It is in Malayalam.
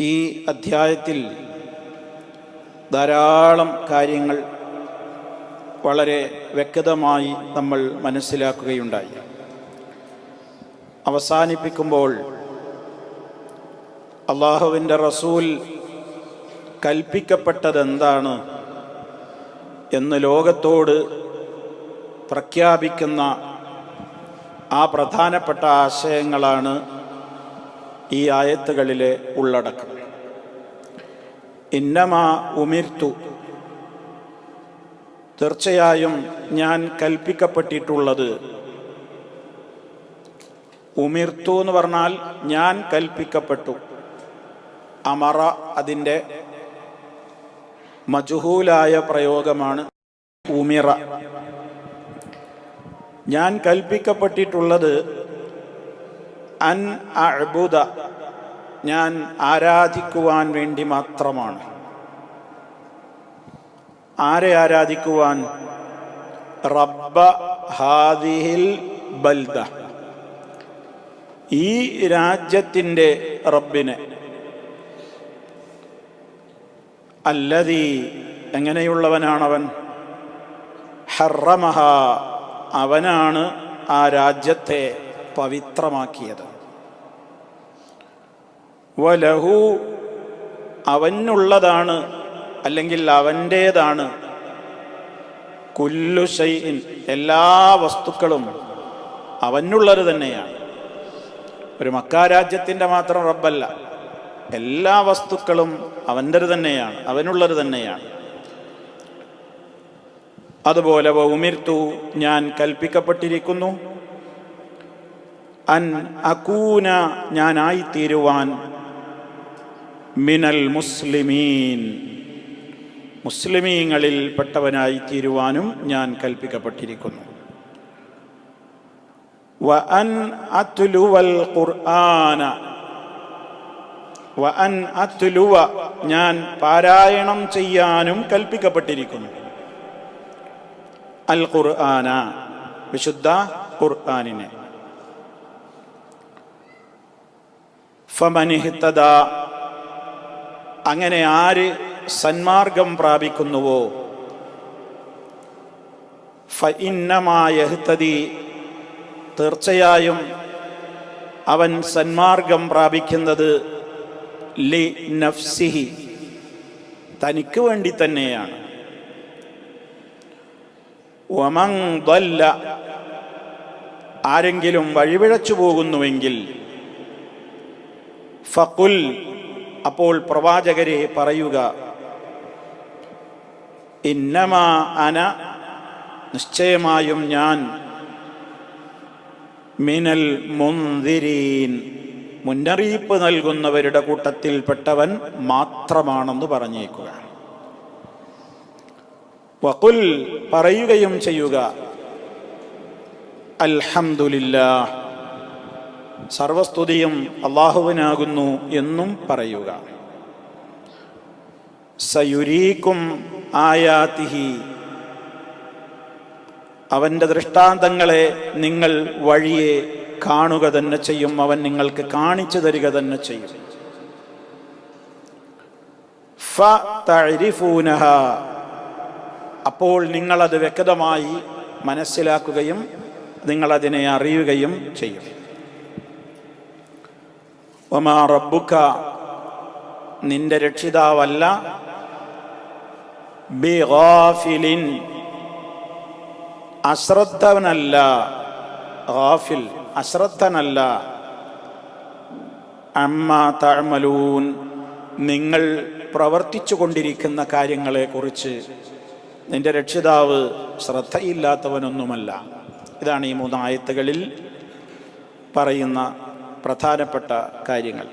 ഈ അധ്യായത്തിൽ ധാരാളം കാര്യങ്ങൾ വളരെ വ്യക്തമായി നമ്മൾ മനസ്സിലാക്കുകയുണ്ടായി. അവസാനിപ്പിക്കുമ്പോൾ അള്ളാഹുവിന്റെ റസൂൽ കൽപ്പിക്കപ്പെട്ടതെന്താണ് എന്ന് ലോകത്തോട് പ്രഖ്യാപിക്കുന്ന ആ പ്രധാനപ്പെട്ട ആശയങ്ങളാണ് ഈ ആയത്തുകളിലെ ഉള്ളടക്കം. ഇന്നമാ ഉമിർത്തു. തീർച്ചയായും ഞാൻ കൽപ്പിക്കപ്പെട്ടിട്ടുള്ളത് ഉമിർത്തു എന്ന് പറഞ്ഞാൽ ഞാൻ കൽപ്പിക്കപ്പെട്ടു. അമറ അതിന്റെ മജുഹൂലായ പ്രയോഗമാണ് ഉമിറ. ഞാൻ കൽപ്പിക്കപ്പെട്ടിട്ടുള്ളത് അൻ അഅ്ബുദ. ഞാൻ ആരാധിക്കുവാൻ വേണ്ടി മാത്രമാണ്. ആരെ ആരാധിക്കുവാൻ? റബ്ബ ഹാദിഹിൽ ബൽദ. ഈ രാജ്യത്തിന്റെ റബ്ബിനെ. അല്ലതി എങ്ങനെയുള്ളവനാണവൻ? ഹറമഹ അവനാണ് ആ രാജ്യത്തെ പവിത്രമാക്കിയത്. വലഹു അവനുള്ളതാണ് അല്ലെങ്കിൽ അവന്റേതാണ്. കുല്ലു ഷൈൻ എല്ലാ വസ്തുക്കളും അവനുള്ളത് തന്നെയാണ്. ഒരു മക്കാരാജ്യത്തിന്റെ മാത്രം റബ്ബല്ല. എല്ലാ വസ്തുക്കളും അവന്റെ തന്നെയാണ് അവനുള്ളത് തന്നെയാണ്. അതുപോലെ ഉമിർത്തു ഞാൻ കൽപ്പിക്കപ്പെട്ടിരിക്കുന്നു. അൻ അക്കൂന ഞാനായിത്തീരുവാൻ മിനൽ മുസ്ലിമീൻ. മുസ്ലിമീങ്ങളിൽ പെട്ടവനായി തീരുവാനും ഞാൻ കൽപ്പിക്കപ്പെട്ടിരിക്കുന്നു. വഅൻ ഖുർആന. വഅൻ ഞാൻ പാരായണം ചെയ്യാനും കൽപ്പിക്കപ്പെട്ടിരിക്കുന്നു. അൽ ഖുർആന വിശുദ്ധ ഖുർആനിനെ. അങ്ങനെ ആര് സന്മാർഗം പ്രാപിക്കുന്നുവോ? ഫഇന്നമായഹ്തതി തീർച്ചയായും അവൻ സന്മാർഗം പ്രാപിക്കുന്നത് ലി നഫ്സിഹി. തനിക്ക് വേണ്ടി തന്നെയാണ്. ഒമങ്ല്ല ആരെങ്കിലും വഴിപിഴച്ചു പോകുന്നുവെങ്കിൽ ഫക്കുൽ അപ്പോൾ പ്രവാചകരെ പറയുക ഇന്നമാ അന നിശ്ചയമായും ഞാൻ മിനൽ മുന്തിരീൻ മുന്നറിയിപ്പ് നൽകുന്നവരുടെ കൂട്ടത്തിൽപ്പെട്ടവൻ മാത്രമാണെന്ന് പറഞ്ഞേക്കുക. വകുൽ പറയുകയും ചെയ്യുക അൽഹംദുലില്ലാ സർവസ്തുതിയും അള്ളാഹുവിനാകുന്നു എന്നും പറയുക. സയുരീക്കും ആയാതിഹി. അവന്റെ ദൃഷ്ടാന്തങ്ങളെ നിങ്ങൾ വഴിയെ കാണുക തന്നെ ചെയ്യും. അവൻ നിങ്ങൾക്ക് കാണിച്ചു തരിക തന്നെ ചെയ്യും. അപ്പോൾ നിങ്ങളത് വ്യക്തമായി മനസ്സിലാക്കുകയും നിങ്ങളതിനെ അറിയുകയും ചെയ്യും. ഒമാ റബ്ബുക്ക നിന്റെ രക്ഷിതാവല്ല. ബിഗാഫിലിൻ അശ്രദ്ധവനല്ല. ഗാഫിൽ അശ്രദ്ധനല്ല. അമ്മ തഴമലൂൻ നിങ്ങൾ പ്രവർത്തിച്ചു കൊണ്ടിരിക്കുന്ന കാര്യങ്ങളെക്കുറിച്ച് നിന്റെ രക്ഷിതാവ് ശ്രദ്ധയില്ലാത്തവനൊന്നുമല്ല. ഇതാണ് ഈ മൂന്ന് ആയത്തുകളിൽ പറയുന്ന പ്രധാനപ്പെട്ട കാര്യങ്ങൾ.